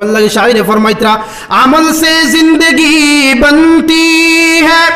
লাগে শাহিরে ফরমাইতরা, আমল সে জিন্দেগি বনতি হ্যাঁ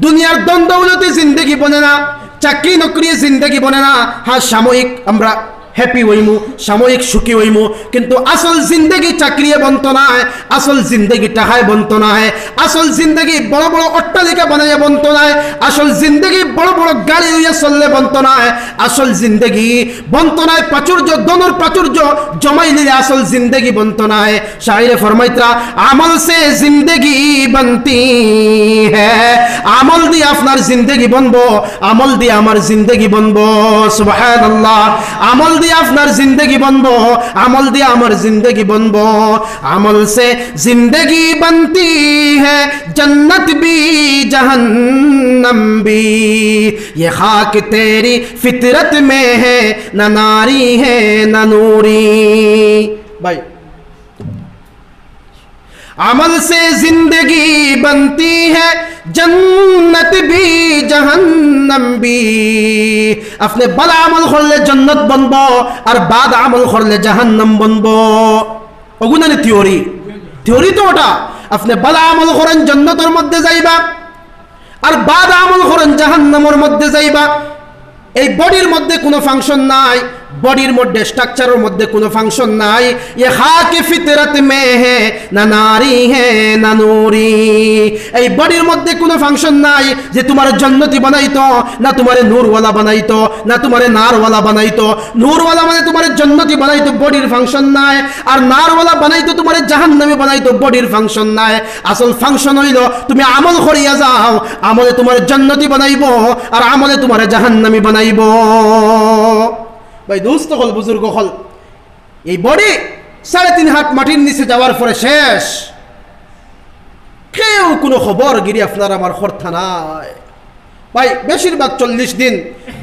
দুনিয়ার দ্বন্দ্বগুলোতে জিন্দেগি বনে না চাকরি নকরি জিন্দেগি বনে না হ্যাঁ সাময়িক আমরা হ্যাপি হইমু, সাময়িক সুখী হইমু। কিন্তু আসল জিন্দগি চাকরিয়ে বন্ত নয় আসল জিন্দগি টাহায় বন্ত নয় আসল জিন্দগি বড় বড় অট্টালিকা বানাইয়া বন্ত নয় আসল জিন্দগি বড় বড় গাড়ি হইয়া চললে বন্ত নয় আসল জিন্দগি বন্ত নয় প্রাচুর্য, দনর প্রাচুর্য জমাই নিলে আসল জিন্দগি বন্ত নয় শায়রে ফরমাইতরা, আমল সে জিন্দগি বনতি হ্যাঁ আমল দিয়ে আপনার জিন্দগি বনবো, আমল দিয়ে আমার জিন্দগি বনবো, সুবহানাল্লাহ। আমল দিয়ে আপনার জিন্দগি বনবো আমল দিয়ে আমার জিন্দগি বনবো আমল সে জিন্দগি बनती है जन्नत भी जहन्नम भी ये खाक तेरी फितरत में है न नारी है न नूरी भाई अमल से जिंदगी बनती है জন্নত বি, জাহান্নাম বি। আপনি ভালো আমল করলে জন্নত বনবো, আর বাদ আমল করলে জাহান্নাম বনবো। ওগুনা নি থিওরি থিওরি তো ওটা। আপনি ভালো আমল করেন জান্নাতের মধ্যে যাইবা, আর বাদ আমল করেন জাহান্নামের মধ্যে যাইবা। এই বডির মধ্যে কোনো ফাংশন নাই। বডির মধ্যে স্ট্রাকচারের মধ্যে কোনো ফাংশন নাই। এ হা কে ফিতরাত মে হে, না নারী হে, না নুরি। এই বডির মধ্যে কোনো ফাংশন নাই যে তোমার জন্নতি বানাইতো, না তোমার নূরওয়ালা বানাইতো, না তোমার নারওয়ালা বানাইতো। নূরওয়ালা মানে তোমার জন্নতি বানাইতো, বডির ফাংশন নাই। আর নারওয়ালা বানাইতো, তোমার জাহান্নামে বানাইতো, বডির ফাংশন নাই। আসল ফাংশন হইল, তুমি আমল করিয়া যাও, আমলে তোমার জন্নতি বানাইব, আর আমলে তোমার জাহান্নামি বানাইব। ভাই, দোস্ত হল, বুজুর্গ হল। এই বডি সাড়ে তিন হাত মাটির নিচে যাওয়ার পরে শেষ। কেউ কোনো খবর গিরি আপনার আমার খরথা নাই। ভাই, বেশিরভাগ চল্লিশ দিন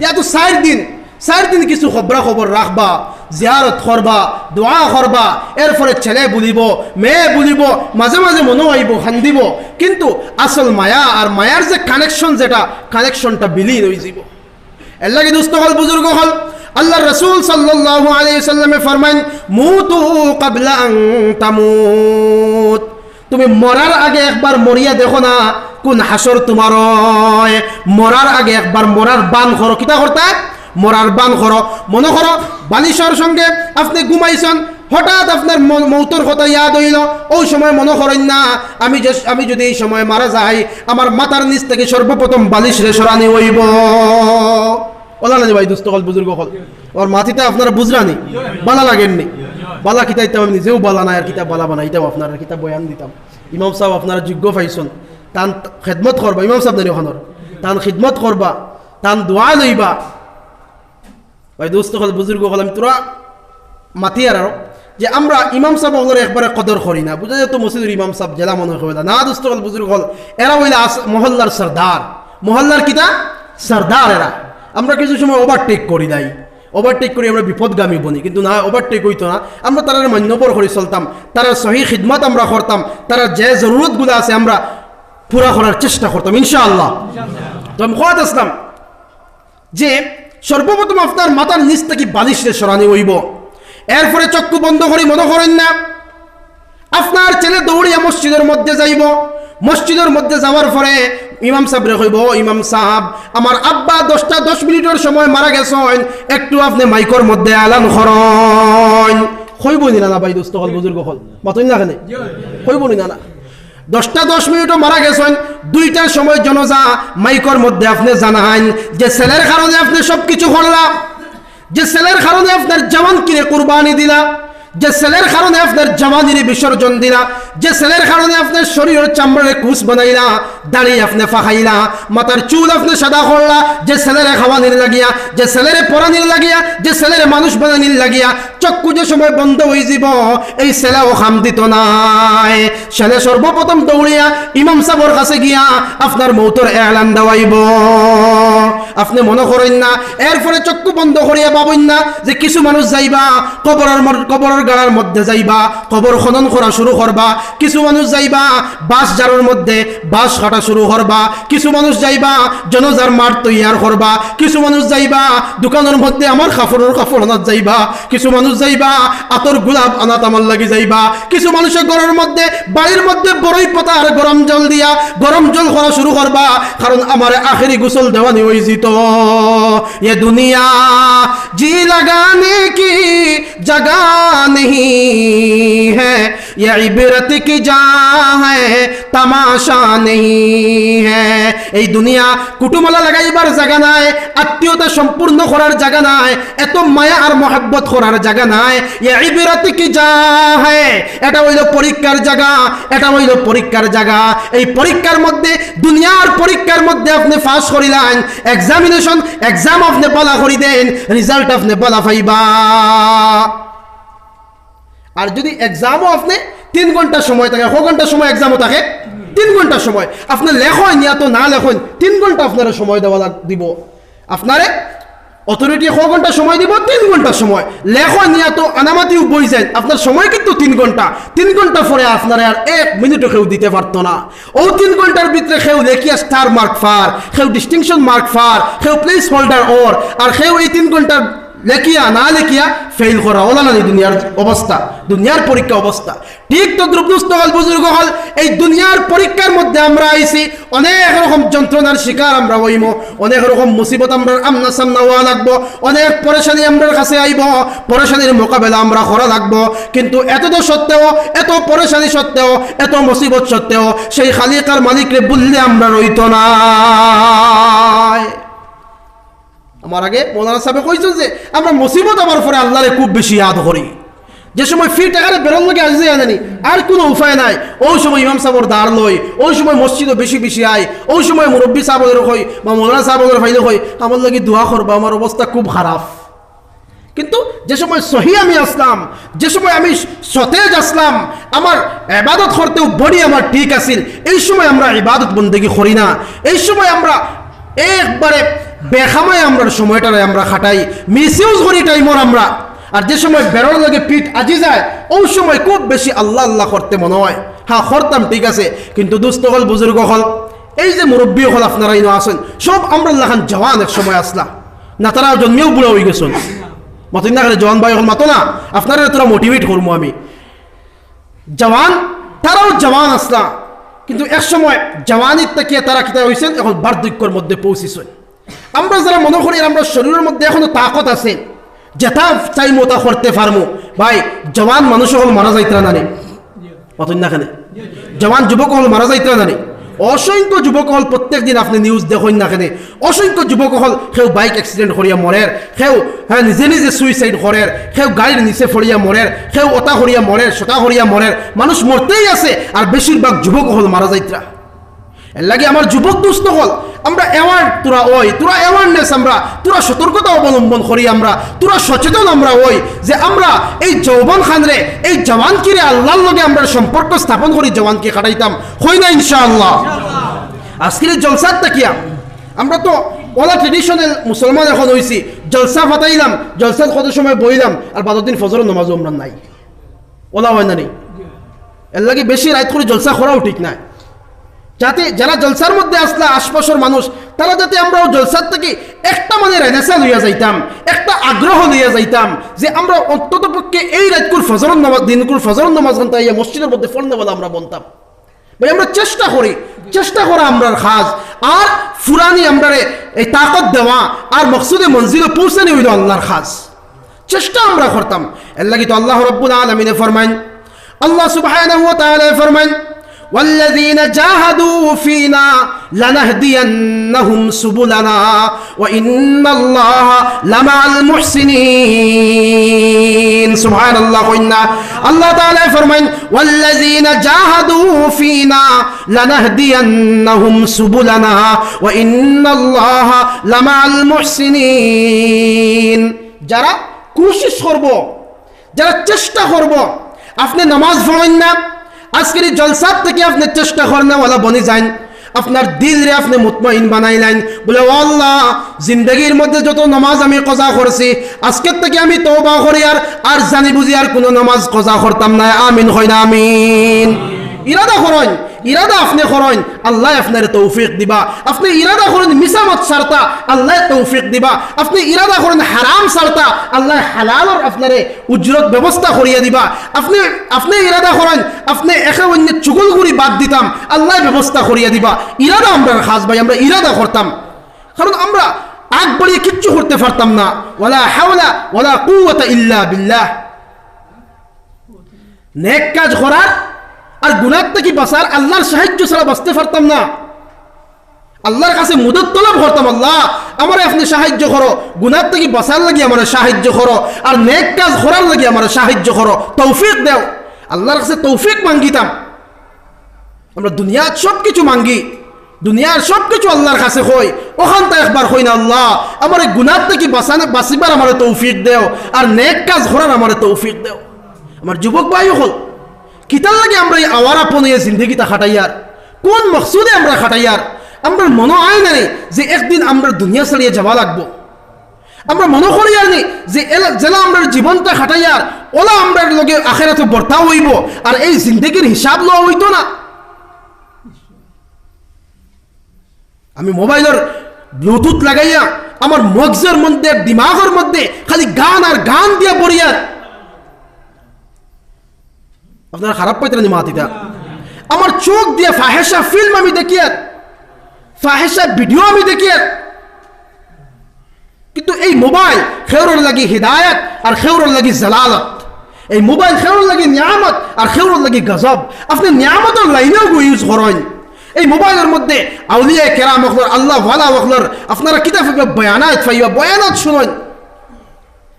এত ষাট দিন ষাট দিন কিছু খবরা খবর রাখবা, জিয়ারত করবা, দোয়া করবা, এরপরে ছেলে বলিব, মেয়ে বলিব, মাঝে মাঝে মনে হইব খান্দিব, কিন্তু আসল মায়া আর মায়ার যে কানেকশন যেটা কানেকশনটা বিলীন হয়ে যাব এর লাগে দুস্থ হল, বুজুর্গ হল আল্লাহ রসুল সাল্লাল্লাহু আলাইহি সাল্লামে ফরমাইন, মুতু ক্বাবলা আন তামুত। তুমি মরার আগে একবার মরিয়া দেখো না, কোন হাসর তোমার। মরার আগে একবার মরার বান করো কিতা করতে? মরার বান করো মনে করো, বালিশর সঙ্গে আপনি ঘুমাইছেন, হঠাৎ আপনার মৌতর কথা ইয়াদ হইল। ওই সময় মনে করেন না, আমি যে, আমি যদি এই সময় মারা যাই, আমার মাথার নিচ থেকে সর্বপ্রথম বালিশ রে সরানি হইব। ওলা না ভাই দুস্থ হল, বুজুর্গ হল। ওর মাথিতে আপনারা বুঝরানি বালা লাগেননি। বালা কিতাব ইতাম আমি নিজেও বালা নাই, আর কিতাব বালা বানাইতাম আপনারা কিতাব বয়ান দিতাম। ইমাম সাহেব আপনারা যোগ্য পাইছন। তান খেদমত করবা, ইমাম সাহেব জানি ওখানোর তান খিদমত করবা, তান দোয়া লইবা। ভাই দোস্ত হল, বুজুর্গ হল, আমি তোরা মাতি আর যে আমরা ইমাম সাহেব ওগুলোর একবারে কদর করি না। বুঝা যেত মসজিদের ইমাম সাহেব জেলা মনে হয় না দোস্ত হল, বুজুর্গ হল, এরা হইলে মহল্লার সর্দার। মহল্লার কিতা? সর্দার এরা। আমরা কিছু সময় ওভারটেক করি নাই। ওভারটেক করি, আমরা বিপদগামী বনি। কিন্তু না ওভারটেক হইতো না। আমরা তারা মান্যবর করে চলতাম। তারা সহি খিদমত আমরা করতাম। তারা যে জরুরতগুলো আছে, আমরা পুরা করার চেষ্টা করতাম, ইনশাআল্লাহ। তো আমি খোয়াত আসলাম যে, সর্বপ্রথম আপনার মাথার নিচ থেকে বালিশে সরানি হইব। এরপরে চক্ষু বন্ধ করি, মনে করেন না। আপনার ছেলে দৌড়িয়া মসজিদের মধ্যে যাইব। মসজিদের মধ্যে যাওয়ার পরে ইমাম সাহেব রে কইব ইমাম সাহেব, আমার আব্বা দশটা দশ মিনিটের সময় মারা গেছেন। একটু আপনি মাইকর মধ্যে আলান করেন। কইব নি না ভাই দোস্ত, হল বুজুর্গ হল। মাতই না কেনে? কইব নি না দশটা দশ মিনিটও মারা গেছেন, দুইটার সময় জনজা মাইকর মধ্যে আপনি জানান যে ছেলের কারণে আপনি সব কিছু করলাম যে ছেলের কারণে আপনার জওয়ান কিনে কুরবানি দিলা। যে ছেলের কারণে আপনার জওয়ানির বিসর্জন দিলা, যে ছেলের কারণে আপনার শরীরের চামড়ারে কুচ বানাইলা, দাড়ি আপনি ফাঁকাইলা, মাথার চুল আপনি সাদা করলা, যে ছেলের খাওয়ানির লাগিয়া, যে ছেলের পরানির লাগিয়া, যে ছেলের মানুষ বানানির লাগিয়া, চক্ষু যে সময় বন্ধ হয়ে যাব এই ছেলেও খাম দিত নাই। ছেলে সর্বপ্রথম দৌড়িয়া ইমাম সাবর কাছে গিয়া আপনার মৌতর এলান দেওয়াইব। আপনি মনে করেন না। এরপরে চক্ষু বন্ধ করিয়া পাবেন না যে কিছু মানুষ যাইবা, কবরের কবরের গাড়ার মধ্যে যাইবা, কবর খনন করা শুরু করবা, কিছু মানুষ যাইবা বাস জারোর মধ্যে বাস কাটা শুরু করবা, কিছু মানুষ যাইবা, জনজার মাঠ তৈয়ার করবা, কিছু মানুষ যাইবা, দোকানের মধ্যে আমার কাপড়ের কাপড় যাইবা, কিছু মানুষ যাইবা, আতর গোলাপ আনাত আমার লাগি যাইবা, কিছু মানুষের ঘরের মধ্যে, বাড়ির মধ্যে বড়ই পাতা আর গরম জল দিয়া, গরম জল করা শুরু করবা, কারণ আমার আখেরি গোসল দেওয়ানি হয়ে যেত ये दुनिया जी लगाने की जगह नहीं है। ये इबरत की जा है तमाशा नहीं है এই দুনিয়া কুটুমলা লাগাইবার জায়গা নাই আত্মীয়তা সম্পূর্ণ করার জায়গা নাই এত মায়া আর মহাব্বত করার জায়গা নাই ইয়ে ইবরত কি যা হ্যায় এটা হইল পরীক্ষার জায়গা এটা হইল পরীক্ষার জায়গা এই পরীক্ষার মধ্যে দুনিয়ার পরীক্ষার মধ্যে আপনি পাস করিলেন এক্সামিনেশন এক্সাম আপনি বলা করি দেন রেজাল্ট আপনি বলা পাইবা আর যদি এক্সামও আপনি তিন ঘণ্টা সময় থাকে, ক ঘণ্টা সময় এক্সামও থাকে? তিন ঘণ্টা সময়। আপনি লেখন ইয়া তো না লেখন তিন ঘণ্টা আপনারা সময় দেওয়া দিব। আপনারে অথরিটি ক ঘণ্টা সময় দিব? তিন ঘণ্টা সময়। লেখন ইয়া তো আনামাতিও বই যায়। আপনার সময় কিন্তু তিন ঘণ্টা তিন ঘণ্টা পরে আপনারা আর এক মিনিটও কেউ দিতে পারতো না। ও তিন ঘণ্টার ভিতরে কেউ লেখিয়া স্টার মার্ক ফার কেউ ডিস্টিংশন মার্ক ফার কেউ প্লেস হোল্ডার ওর আর কেউ এই তিন ঘণ্টার লেখিয়া, না লেখিয়া ফেল করা ওলা না দুনিয়ার অবস্থা। দুনিয়ার পরীক্ষা অবস্থা। ঠিক তো দ্রুপদুস্ত হল, বুজুর্গ হল, এই দুনিয়ার পরীক্ষার মধ্যে আমরা আইছি, অনেক রকম যন্ত্রণার শিকার আমরা হইম, অনেক রকম মুসিবত আমরা আমনা সামনা হওয়া লাগবো, অনেক পরেশানি আমরা কাছে আইব, পরেশানির মোকাবেলা আমরা করা লাগবো, কিন্তু এতদ সত্ত্বেও, এত পরেশানি সত্ত্বেও, এত মুসিবত সত্ত্বেও, সেই খালিকার মালিকরে বললে আমরা রইত না আমার আগে মৌলানা সাহেব কইছেন যে, আমরা মুসিবত আমার পরে আল্লাহরে খুব বেশি ইয়াদ করি। যে সময় ফি টাকারে বেরোন লাগে আসে জানি আর কোনো উপায় নাই। ওই সময় ইমাম সাহেবর দাঁড় লই, ওই সময় মসজিদও বেশি বেশি আয়, ওই সময় মুরব্বী সাহেবের হই বা মৌলানা সাহেবের ফাইলে হই, আমার লাগে দোয়া করবা, আমার অবস্থা খুব খারাপ। কিন্তু যে সময় সহি আমি আসলাম, যে সময় আমি সতেজ আসলাম, আমার এবাদত করতেও বডি আমার ঠিক আছিল, এই সময় আমরা ইবাদত বন্দেগি করি না। এই সময় আমরা একবারে বেখামায় আমরা সময়টারে আমরা খাটাই, মিসইউজ করি টাইমর আমরা। আর যে সময় বেরোর লাগে পিঠ আজি যায়, ওই সময় খুব বেশি আল্লাহ আল্লাহ করতে মনে হয়। হ্যাঁ করতাম, ঠিক আছে, কিন্তু দুস্থ হল, বুজুর্গ হল। এই যে মুরব্বী হল আপনারা ইনো আসেন সব আমরা লাখান জওয়ান এক সময় আসলা না তারা জন্মেও বুড়া হয়ে গেছেন। মতন না জওয়ান ভাই হল, মাতো না আপনারা তোরা মোটিভেট করব আমি। জওয়ান, তারাও জওয়ান আসলা। কিন্তু এক সময় জওয়ানির তাকিয়ে তারা কিতা হয়েছেন এখন বার্ধক্যর মধ্যে পৌঁছিছেন। আমরা যারা মনে করি, আমরা শরীরের মধ্যে এখনও তাকত আছে। যেটা চাই মতা করতে পারব ভাই, জওয়ান মানুষ হল মারা যাইতরা নানি। মতন না কেন? জওয়ান যুবক হল মারা যাইতরা নানি। অসংখ্য যুবক হল প্রত্যেক দিন আপনি নিউজ দেখেন না কেন। অসংখ্য যুবক হল সেও বাইক অ্যাক্সিডেন্ট করিয়া মরের সেও হ্যাঁ নিজে নিজে সুইসাইড করের সেও গাড়ির নিচে ফরিয়া মরের সেও অতা করিয়া মরের সতা করিয়া মরের মানুষ মরতেই আছে আর বেশিরভাগ যুবক হল মারা যাইতরা এর লাগে আমার যুবক দুস্থ হল। আমরা অ্যাওয়ার্ড তোরা ওই, তোরা অ্যাওয়ারনেস আমরা, তোরা সতর্কতা অবলম্বন করি আমরা, তোরা সচেতন আমরা ওই, যে আমরা এই যৌবন খানরে এই জওয়ানকিরে আল্লাহর লগে আমরা সম্পর্ক স্থাপন করি, জওয়ানকে কাটাইতাম হই না ইনশাআল্লাহ? আজকের জলসার তাকিয়া, আমরা তো ওলা ট্রেডিশনাল মুসলমান এখন হয়েছি জলসা ফাটাইলাম জলসার কত সময় বইলাম, আর বাদর দিন ফজর নমাজ আমরা নাই। ওলা হয় না নেই এর লাগে বেশি রাত করে জলসা করাও ঠিক নাই। যাতে যারা জলসার মধ্যে আসলা, আশপাশের মানুষ, তারা যাতে আমরাও জলসার থেকে একটা মানে রেনেসা লইয়া যাইতাম, একটা আগ্রহ লইয়া যাইতাম যে আমরা অন্তত পক্ষে এই রাতকুর ফজরন নামাজ দিনকুর ফজরন নামাজ গান তাই মসজিদের মধ্যে ফন্দেবেলা আমরা বলতাম ভাই, আমরা চেষ্টা করি, চেষ্টা করা আমরার খাজ আর ফুরানি আমরারে এই তাকত দেওয়া আর মকসুদে মঞ্জিলে পৌঁছানি হইল আল্লাহর খাজ চেষ্টা আমরা করতাম। এর লাগি তো আল্লাহ রব্বুল আলমিনে ফরমাইন। আল্লাহ তাআলা ফরমাইন والذين جاهدوا فينا لنهدينهم سبلنا وإن الله لمع المحسنين سبحان الله قلنا الله تعالى فرمان والذين جاهدوا فينا لنهدينهم سبلنا وإن الله لمع المحسنين যারা কোশিশ করব যারা চেষ্টা করব আপনি নামাজ পড়েন না আজকের এই জলসার থেকে আপনি চেষ্টা করেন ওলা বনি যান আপনার দিল রে আপনি মুতমাইন বানাইলেন। বলে আল্লাহ, জিন্দগির মধ্যে যত নামাজ আমি কজা করছি, আজকের থেকে আমি তওবা করি আর আর জানি বুঝি আর কোনো নামাজ কজা করতাম না। আমিন হয় না আমিন। ইরাদা করেন। ইরাদা আপনি করেন, আল্লাহ আপনার তৌফিক দিবা। আপনি ইরাদা করেন মিসামত সারতা আল্লাহ তৌফিক দিবা। আপনি ইরাদা করেন হারাম সারতা আল্লাহ হালালর আপনারে উজ্জত ব্যবস্থা করিয়া দিবা। আপনি আপনি ইরাদা করেন, আপনি একে অন্য চুগলগুড়ি বাদ দিতাম, আল্লাহ ব্যবস্থা করিয়া দিবা। ইরাদা আমরা খাস ভাই, আমরা ইরাদা করতাম। কারণ আমরা আগ বাড়িয়ে কিচ্ছু করতে পারতাম না। ওলা হাওলা ওয়ালা কুওয়াতা ইল্লা বিল্লাহ। নেক কাজ করার আর গুনার থেকে বাঁচার? আল্লাহর সাহায্য ছাড়া বাঁচতে পারতাম না। আল্লাহর কাছে মুদত তলব করতাম, আল্লাহ, আমার আপনি সাহায্য করো। গুনার থেকে বাঁচার লাগি আমার সাহায্য করো? আর নেক কাজ করার লাগি আমার সাহায্য করো। তৌফিক দেও। আল্লাহর কাছে তৌফিক মাঙ্গিতাম। আমরা দুনিয়ার সব কিছু মাঙ্গি। দুনিয়ার সব কিছু আল্লাহর কাছে কই। তো একবার কই না, আল্লাহ, আমার এই গুনার থেকে বাঁচানো বাঁচিবার আমার তৌফিক দেও। আর নেক কাজ করার আমার তৌফিক দেও। আমার যুবক ভাই হল। কিতার লাগে আমরা এই আওয়ারা পনিয়ে জিন্দগিটা খাটাইয়ার? কোন মকসুদে আমরা খাটাইয়ার? আমরা মনে হয় না যে একদিন আমরা দুনিয়া ছাড়িয়ে যাওয়া লাগবো। আমরা মনে করি আর নি যে জেলা আমরা জীবনটা খাটাইয়ার, ওলা আমরা লগে আখেরা তো বর্তা হইব, আর এই জিন্দগির হিসাব লওয়া হইতো না। আমি মোবাইলের ব্লুটুথ লাগাইয়া, আমার মগজের মধ্যে, দিমাগের মধ্যে খালি গান আর গান দিয়া পড়িয়ার। আপনারা খারাপ পাইতেন নি মাতিটা আমার চোখ দিয়ে ফাহেসা ফিল্ম আমি দেখি আর ফাহেসা ভিডিও আমি দেখি আর কিন্তু এই মোবাইল খেউরের লাগি হিদায়ত আর খেউরের লাগি জালালত এই মোবাইল খেউরের লাগি নিয়ামত আর খেউরের লাগি গজব। আপনি নিয়ামতের লাইনেও ইউজ করেন। এই মোবাইলের মধ্যে আউলিয়া কেরাম অখলর আল্লাহ ওয়ালা অখলর আপনারা কিতাব বয়ানাত ফাইবা বয়ানাত শুনেন।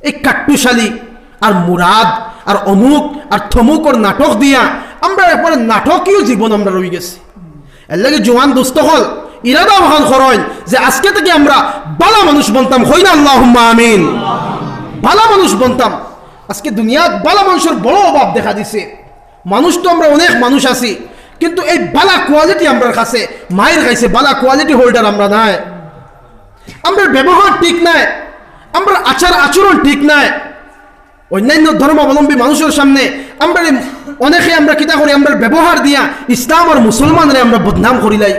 এই কাট্টুশালী আর মুরাদ আর অমুক আর থমুকর নাটক দিয়া, আমরা একবারে নাটকীয় জীবন আমরা রয়ে গেছি। এর লাগে জোয়ান দুস্থ হল ইরাদা মহান খরণ যে আজকে থেকে আমরা বালা মানুষ বনতাম হই না? আল্লাহ আমিন। বালা মানুষ বনতাম। আজকে দুনিয়াত বালা মানুষের বড় অভাব দেখা দিছে। মানুষ তো আমরা অনেক মানুষ আছি, কিন্তু এই বালা কোয়ালিটি আমরা কাছে, মায়ের কাছে বালা কোয়ালিটি হোল্ডার আমরা নাই। আমরা ব্যবহার ঠিক নাই আমরা আচার আচরণ ঠিক নাই। অন্যান্য ধর্মাবলম্বী মানুষের সামনে আমরা অনেকে আমরা কিতা করি, আমরা ব্যবহার দিয়া ইসলাম আর মুসলমানরে আমরা বদনাম করিলাই